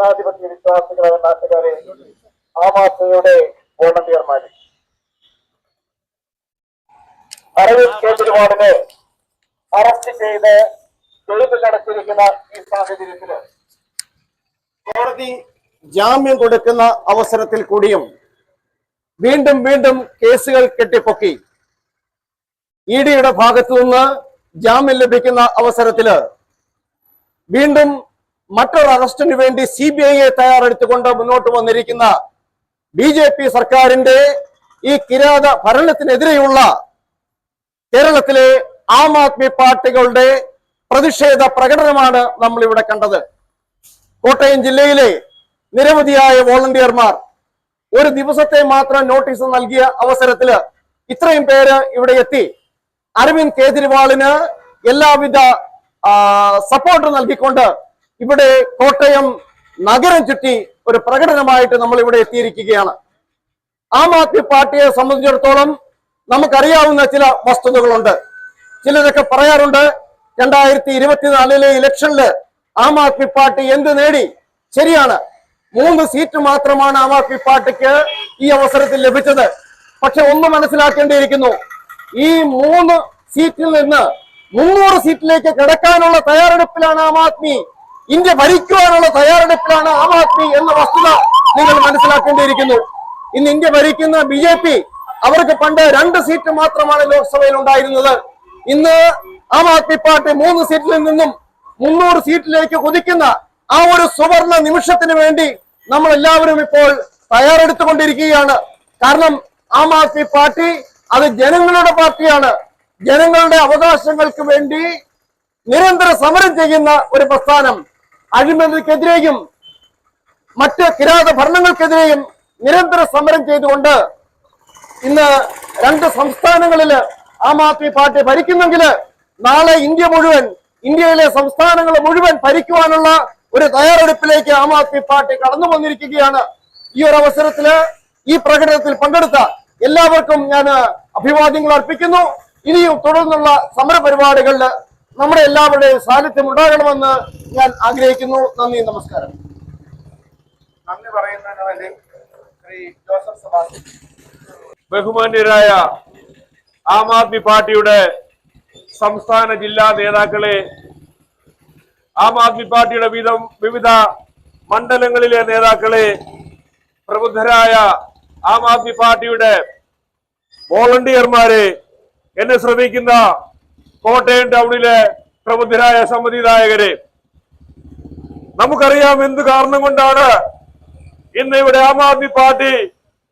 ജനാധിപത്യ വിശ്വാസികളായ നാട്ടുകാരെ ആം ആദ്മിയുടെ വോളണ്ടിയർമാര്. അരവിന്ദ് കേജ്രിവാളിനെ അറസ്റ്റ് ചെയ്ത് ജയിലിൽ കടത്തിരിക്കുന്ന ഈ സാഹചര്യത്തിൽ കോടതി ജാമ്യം കൊടുക്കുന്ന അവസരത്തിൽ കൂടിയും വീണ്ടും വീണ്ടും കേസുകൾ കെട്ടിപ്പൊക്കി. ഇ ഡിയുടെ ഭാഗത്തു നിന്ന് ജാമ്യം ലഭിക്കുന്ന അവസരത്തിൽ വീണ്ടും മറ്റൊരു അറസ്റ്റിന് വേണ്ടി സി ബി ഐയെ തയ്യാറെടുത്തുകൊണ്ട് മുന്നോട്ട് വന്നിരിക്കുന്ന ബി ജെ പി സർക്കാരിന്റെ ഈ കിരാത ഭരണത്തിനെതിരെയുള്ള കേരളത്തിലെ ആം ആദ്മി പാർട്ടികളുടെ പ്രതിഷേധ പ്രകടനമാണ് നമ്മൾ ഇവിടെ കണ്ടത്. കോട്ടയം ജില്ലയിലെ നിരവധിയായ വോളണ്ടിയർമാർ ഒരു ദിവസത്തെ മാത്രം നോട്ടീസ് നൽകിയ അവസരത്തിൽ ഇത്രയും പേര് ഇവിടെ എത്തി. അരവിന്ദ് കേജ്രിവാളിന് എല്ലാവിധ സപ്പോർട്ട് നൽകിക്കൊണ്ട് ഇവിടെ കോട്ടയം നഗരം ചുറ്റി ഒരു പ്രകടനമായിട്ട് നമ്മൾ ഇവിടെ എത്തിയിരിക്കുകയാണ്. ആം ആദ്മി പാർട്ടിയെ സംബന്ധിച്ചിടത്തോളം നമുക്കറിയാവുന്ന ചില വസ്തുതകളുണ്ട്. ചിലരൊക്കെ പറയാറുണ്ട് രണ്ടായിരത്തി ഇരുപത്തിനാലിലെ ഇലക്ഷനിൽ ആം ആദ്മി പാർട്ടി എന്ത് നേടി? ശരിയാണ്. മൂന്ന് സീറ്റ് മാത്രമാണ് ആം ആദ്മി പാർട്ടിക്ക് ഈ അവസരത്തിൽ ലഭിച്ചത്. പക്ഷെ ഒന്ന് മനസ്സിലാക്കേണ്ടിയിരിക്കുന്നു. ഈ മൂന്ന് സീറ്റിൽ നിന്ന് മുന്നൂറ് സീറ്റിലേക്ക് കിടക്കാനുള്ള തയ്യാറെടുപ്പിലാണ് ആം ആദ്മി. ഇന്ത്യ ഭരിക്കുവാനുള്ള തയ്യാറെടുപ്പിലാണ് ആം ആദ്മി എന്ന വസ്തുത നിങ്ങൾ മനസ്സിലാക്കേണ്ടിയിരിക്കുന്നു. ഇന്ന് ഇന്ത്യ ഭരിക്കുന്ന ബി ജെ പി അവർക്ക് പണ്ട് രണ്ട് സീറ്റ് മാത്രമാണ് ലോക്സഭയിൽ ഉണ്ടായിരുന്നത്. ഇന്ന് ആം ആദ്മി പാർട്ടി മൂന്ന് സീറ്റിൽ നിന്നും മുന്നൂറ് സീറ്റിലേക്ക് കുതിക്കുന്ന ആ ഒരു സുവർണ നിമിഷത്തിന് വേണ്ടി നമ്മൾ എല്ലാവരും ഇപ്പോൾ തയ്യാറെടുത്തുകൊണ്ടിരിക്കുകയാണ്. കാരണം ആം ആദ്മി പാർട്ടി അത് ജനങ്ങളുടെ പാർട്ടിയാണ്. ജനങ്ങളുടെ അവകാശങ്ങൾക്ക് വേണ്ടി നിരന്തര സമരം ചെയ്യുന്ന ഒരു പ്രസ്ഥാനം. അഴിമതിക്കെതിരെയും മറ്റ് കിരാത ഭരണങ്ങൾക്കെതിരെയും നിരന്തര സമരം ചെയ്തുകൊണ്ട് ഇന്ന് രണ്ട് സംസ്ഥാനങ്ങളിൽ ആം ആദ്മി പാർട്ടി ഭരിക്കുന്നെങ്കിൽ നാളെ ഇന്ത്യ മുഴുവൻ ഇന്ത്യയിലെ സംസ്ഥാനങ്ങൾ മുഴുവൻ ഭരിക്കുവാനുള്ള ഒരു തയ്യാറെടുപ്പിലേക്ക് ആം ആദ്മി പാർട്ടി കടന്നു വന്നിരിക്കുകയാണ്. ഈ ഒരു അവസരത്തിൽ ഈ പ്രകടനത്തിൽ പങ്കെടുത്ത എല്ലാവർക്കും ഞാൻ അഭിവാദ്യങ്ങൾ അർപ്പിക്കുന്നു. ഇനിയും തുടർന്നുള്ള സമര പരിപാടികളിൽ നമ്മുടെ എല്ലാവരുടെയും സാന്നിധ്യം ഉണ്ടാകണമെന്ന് ഞാൻ ആഗ്രഹിക്കുന്നു. നന്ദി നമസ്കാരം. നന്ദി പറയുന്നതിന് വേണ്ടി ശ്രീ ജോസഫ് ബഹുമാന്യരായ ആം ആദ്മി പാർട്ടിയുടെ സംസ്ഥാന ജില്ലാ നേതാക്കളെ ആം ആദ്മി പാർട്ടിയുടെ വിധം വിവിധ മണ്ഡലങ്ങളിലെ നേതാക്കളെ പ്രബുദ്ധരായ ആം ആദ്മി പാർട്ടിയുടെ വോളണ്ടിയർമാരെ എന്നെ ശ്രമിക്കുന്ന കോട്ടയം ടൗണിലെ പ്രബുദ്ധരായ സമ്മതിദായകരെ നമുക്കറിയാം എന്ത് കാരണം കൊണ്ടാണ് ഇന്ന് ഇവിടെ ആം ആദ്മി പാർട്ടി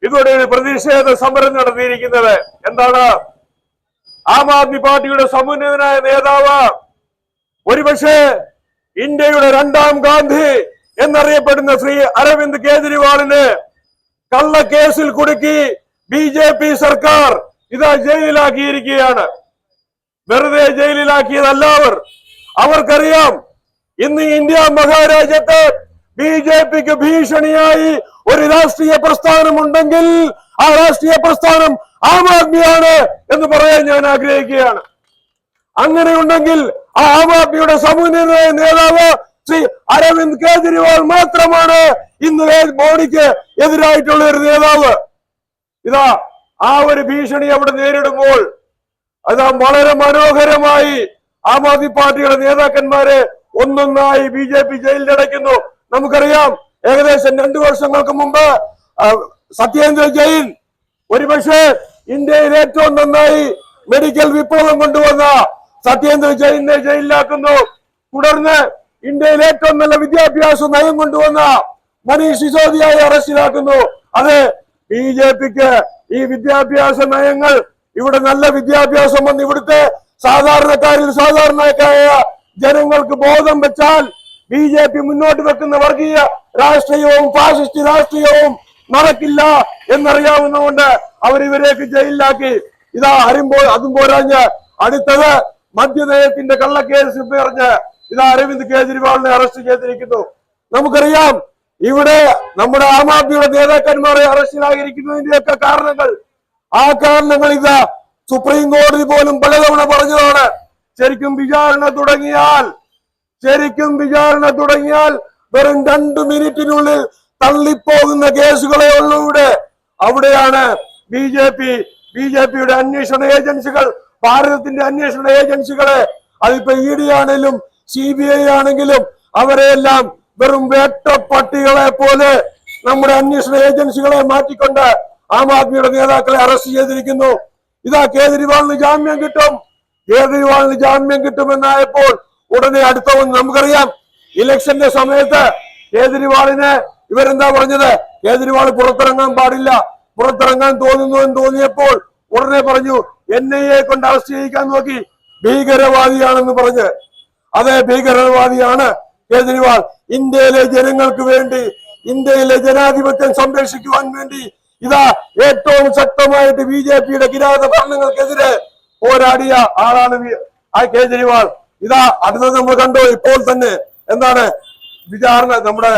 ഇതോടെ ഒരു പ്രതിഷേധ സമരം നടത്തിയിരിക്കുന്നത്. എന്താണ്? ആം ആദ്മി പാർട്ടിയുടെ സമുന്നതനായ നേതാവ് ഒരുപക്ഷെ ഇന്ത്യയുടെ രണ്ടാം ഗാന്ധി എന്നറിയപ്പെടുന്ന ശ്രീ അരവിന്ദ് കേജ്രിവാളിന് കള്ളക്കേസിൽ കുടുക്കി ബി ജെ പി സർക്കാർ ഇതാ ജയിലിലാക്കിയിരിക്കുകയാണ്. വെറുതെ ജയിലിലാക്കിയതല്ല അവർ. അവർക്കറിയാം ഇന്ന് ഇന്ത്യ മഹാരാജ്യത്ത് ബി ജെ പിക്ക് ഭീഷണിയായി ഒരു രാഷ്ട്രീയ പ്രസ്ഥാനമുണ്ടെങ്കിൽ ആ രാഷ്ട്രീയ പ്രസ്ഥാനം ആം ആദ്മിയാണ് എന്ന് പറയാൻ ഞാൻ ആഗ്രഹിക്കുകയാണ്. അങ്ങനെയുണ്ടെങ്കിൽ ആ ആം ആദ്മിയുടെ സമുന്നത നേതാവ് ശ്രീ അരവിന്ദ് കേജ്രിവാൾ മാത്രമാണ് ഇന്ന് മോഡിക്ക് എതിരായിട്ടുള്ള ഒരു നേതാവ്. ഇതാ ആ ഒരു ഭീഷണി അവിടെ നേരിടുമ്പോൾ അത് വളരെ മനോഹരമായി ആം ആദ്മി പാർട്ടിയുടെ നേതാക്കന്മാരെ ഒന്നൊന്നായി ബി ജെ പി ജയിലിലടയ്ക്കുന്നു. നമുക്കറിയാം ഏകദേശം രണ്ടു വർഷങ്ങൾക്ക് മുമ്പ് സത്യേന്ദ്ര ജെയിൻ ഒരുപക്ഷെ ഇന്ത്യയിൽ ഏറ്റവും നന്നായി മെഡിക്കൽ വിപ്ലവം കൊണ്ടുവന്ന സത്യേന്ദ്ര ജയിലിനെ ജയിലിലാക്കുന്നു. തുടർന്ന് ഇന്ത്യയിൽ ഏറ്റവും നല്ല വിദ്യാഭ്യാസ നയം കൊണ്ടുവന്ന മനീഷ് സിസോദിയായി അറസ്റ്റിലാക്കുന്നു. അതെ ബി ജെ പിക്ക് ഈ വിദ്യാഭ്യാസ നയങ്ങൾ ഇവിടെ നല്ല വിദ്യാഭ്യാസം വന്ന് ഇവിടുത്തെ സാധാരണക്കാരിൽ സാധാരണക്കാരായ ജനങ്ങൾക്ക് ബോധം വെച്ചാൽ ബി ജെ പി മുന്നോട്ട് വെക്കുന്ന വർഗീയ രാഷ്ട്രീയവും ഫാസിസ്റ്റ് രാഷ്ട്രീയവും നടക്കില്ല എന്നറിയാവുന്നതുകൊണ്ട് അവർ ഇവരെയൊക്കെ ജയിലിലാക്കി. ഇതാ അരുമ്പോൾ അതും പോരാഞ്ഞ് അടുത്തത് മദ്യനയത്തിന്റെ കള്ളക്കേസ് പറഞ്ഞ് ഇതാ അരവിന്ദ് കേജ്രിവാളിനെ അറസ്റ്റ് ചെയ്തിരിക്കുന്നു. നമുക്കറിയാം ഇവിടെ നമ്മുടെ ആം ആദ്മിയുടെ നേതാക്കന്മാരെ അറസ്റ്റിലായിരിക്കുന്നതിന്റെയൊക്കെ കാരണങ്ങൾ. ആ കാരണങ്ങൾ ഇതാ സുപ്രീം കോടതി പോലും പലതവണ പറഞ്ഞതാണ് ശരിക്കും വിചാരണ തുടങ്ങിയാൽ ശരിക്കും വിചാരണ തുടങ്ങിയാൽ വെറും രണ്ടു മിനിറ്റിനുള്ളിൽ തള്ളിപ്പോകുന്ന കേസുകളെ ഉള്ളൂ ഇവിടെ അവിടെയാണ് B J P B J പിയുടെ അന്വേഷണ ഏജൻസികൾ ഭാരതത്തിന്റെ അന്വേഷണ ഏജൻസികളെ. അതിപ്പോ ഇ ഡി ആണെങ്കിലും സി ബി ഐ ആണെങ്കിലും അവരെയെല്ലാം വെറും വേട്ടപ്പട്ടികളെ പോലെ നമ്മുടെ അന്വേഷണ ഏജൻസികളെ മാറ്റിക്കൊണ്ട് ആം ആദ്മിയുടെ നേതാക്കളെ അറസ്റ്റ് ചെയ്തിരിക്കുന്നു. ഇതാ കേജ്രിവാളിന് ജാമ്യം കിട്ടും. കേജ്രിവാളിന് ജാമ്യം കിട്ടുമെന്നായപ്പോൾ ഉടനെ അടുത്തവൻ നമുക്കറിയാം. ഇലക്ഷന്റെ സമയത്ത് കേജ്രിവാളിന് ഇവരെന്താ പറഞ്ഞത്? കേജ്രിവാൾ പുറത്തിറങ്ങാൻ പാടില്ല. പുറത്തിറങ്ങാൻ തോന്നുന്നു എന്ന് തോന്നിയപ്പോൾ ഉടനെ പറഞ്ഞു എൻ ഐ എ കൊണ്ട് അറസ്റ്റ് ചെയ്യിക്കാൻ നോക്കി. ഭീകരവാദിയാണെന്ന് പറഞ്ഞ്. അതെ ഭീകരവാദിയാണ് കേജ്രിവാൾ ഇന്ത്യയിലെ ജനങ്ങൾക്ക് വേണ്ടി ഇന്ത്യയിലെ ജനാധിപത്യം സംരക്ഷിക്കുവാൻ വേണ്ടി ഇതാ ഏറ്റവും ശക്തമായിട്ട് ബി ജെ പിയുടെ കിരാത ഭരണങ്ങൾക്കെതിരെ പോരാടിയ ആളാണ് ആ കേജ്രിവാൾ. ഇതാ അടുത്തത് നമ്മൾ കണ്ടു ഇപ്പോൾ തന്നെ എന്താണ് വിചാരണ നമ്മുടെ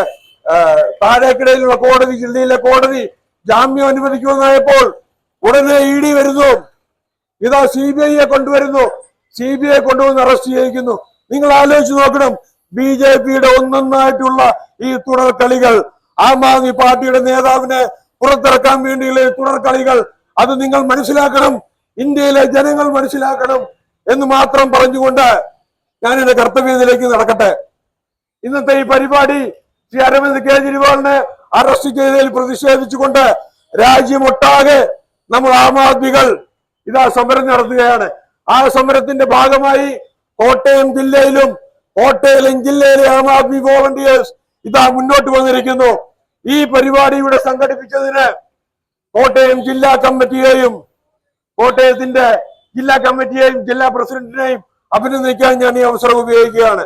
താഴേക്കിടയിലുള്ള കോടതി ജില്ലയിലെ കോടതി ജാമ്യം അനുവദിക്കുമെന്നായപ്പോൾ ഉടനെ ഇ ഡി വരുന്നു. ഇതാ സി ബി ഐയെ കൊണ്ടുവരുന്നു. സി ബി ഐ കൊണ്ടുവന്ന് അറസ്റ്റ് ചെയ്യിക്കുന്നു. നിങ്ങൾ ആലോചിച്ച് നോക്കണം. ബി ജെ പിയുടെ ഒന്നൊന്നായിട്ടുള്ള ഈ തുടർ കളികൾ ആം ആദ്മി പാർട്ടിയുടെ നേതാവിനെ പുറത്തിറക്കാൻ വേണ്ടിയുള്ള തുടർ കളികൾ അത് നിങ്ങൾ മനസ്സിലാക്കണം. ഇന്ത്യയിലെ ജനങ്ങൾ മനസ്സിലാക്കണം എന്ന് മാത്രം പറഞ്ഞുകൊണ്ട് ഞാൻ എന്റെ കർത്തവ്യത്തിലേക്ക് നടക്കട്ടെ. ഇന്നത്തെ ഈ പരിപാടി ശ്രീ അരവിന്ദ് കേജ്രിവാളിനെ അറസ്റ്റ് ചെയ്തതിൽ പ്രതിഷേധിച്ചുകൊണ്ട് രാജ്യമൊട്ടാകെ നമ്മൾ ആം ആദ്മികൾ ഇതാ സമരം നടത്തുകയാണ്. ആ സമരത്തിന്റെ ഭാഗമായി കോട്ടയം ജില്ലയിലും കോട്ടയിലും ജില്ലയിലെ ആം ആദ്മി വോളണ്ടിയേഴ്സ് ഇതാ മുന്നോട്ട് വന്നിരിക്കുന്നു. ഈ പരിപാടി ഇവിടെ സംഘടിപ്പിച്ചതിന് കോട്ടയം ജില്ലാ കമ്മിറ്റിയെയും കോട്ടയത്തിന്റെ ജില്ലാ കമ്മിറ്റിയെയും ജില്ലാ പ്രസിഡന്റിനെയും അഭിനന്ദിക്കാൻ ഞാൻ ഈ അവസരം ഉപയോഗിക്കുകയാണ്.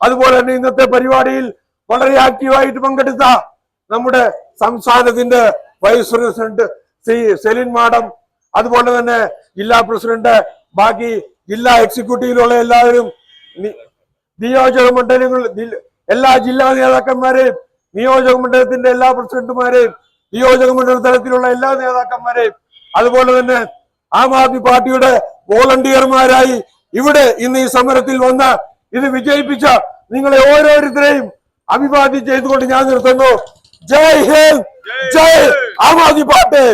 അതുപോലെ തന്നെ ഇന്നത്തെ പരിപാടിയിൽ വളരെ ആക്റ്റീവായിട്ട് പങ്കെടുത്ത നമ്മുടെ സംസ്ഥാനത്തിന്റെ vice president Shri Celine madam അതുപോലെ തന്നെ ജില്ലാ പ്രസിഡന്റ് ബാക്കി ജില്ലാ എക്സിക്യൂട്ടീവിലുള്ള എല്ലാവരും നിയോജക മണ്ഡലങ്ങൾ എല്ലാ ജില്ലാ നേതാക്കന്മാരെയും നിയോജക മണ്ഡലത്തിന്റെ എല്ലാ പ്രസിഡന്റുമാരെയും നിയോജക മണ്ഡല തലത്തിലുള്ള എല്ലാ നേതാക്കന്മാരെയും അതുപോലെ തന്നെ ആം ആദ്മി പാർട്ടിയുടെ വോളണ്ടിയർമാരായി ഇവിടെ ഇന്ന് ഈ സമരത്തിൽ വന്ന് ഇത് വിജയിപ്പിച്ച നിങ്ങളെ ഓരോരുത്തരെയും അഭിവാദ്യം ചെയ്തുകൊണ്ട് ഞാൻ നിർത്തുന്നു. ജയ് ഹിന്ദ് ജയ് ആം ആദ്മി പാർട്ടി.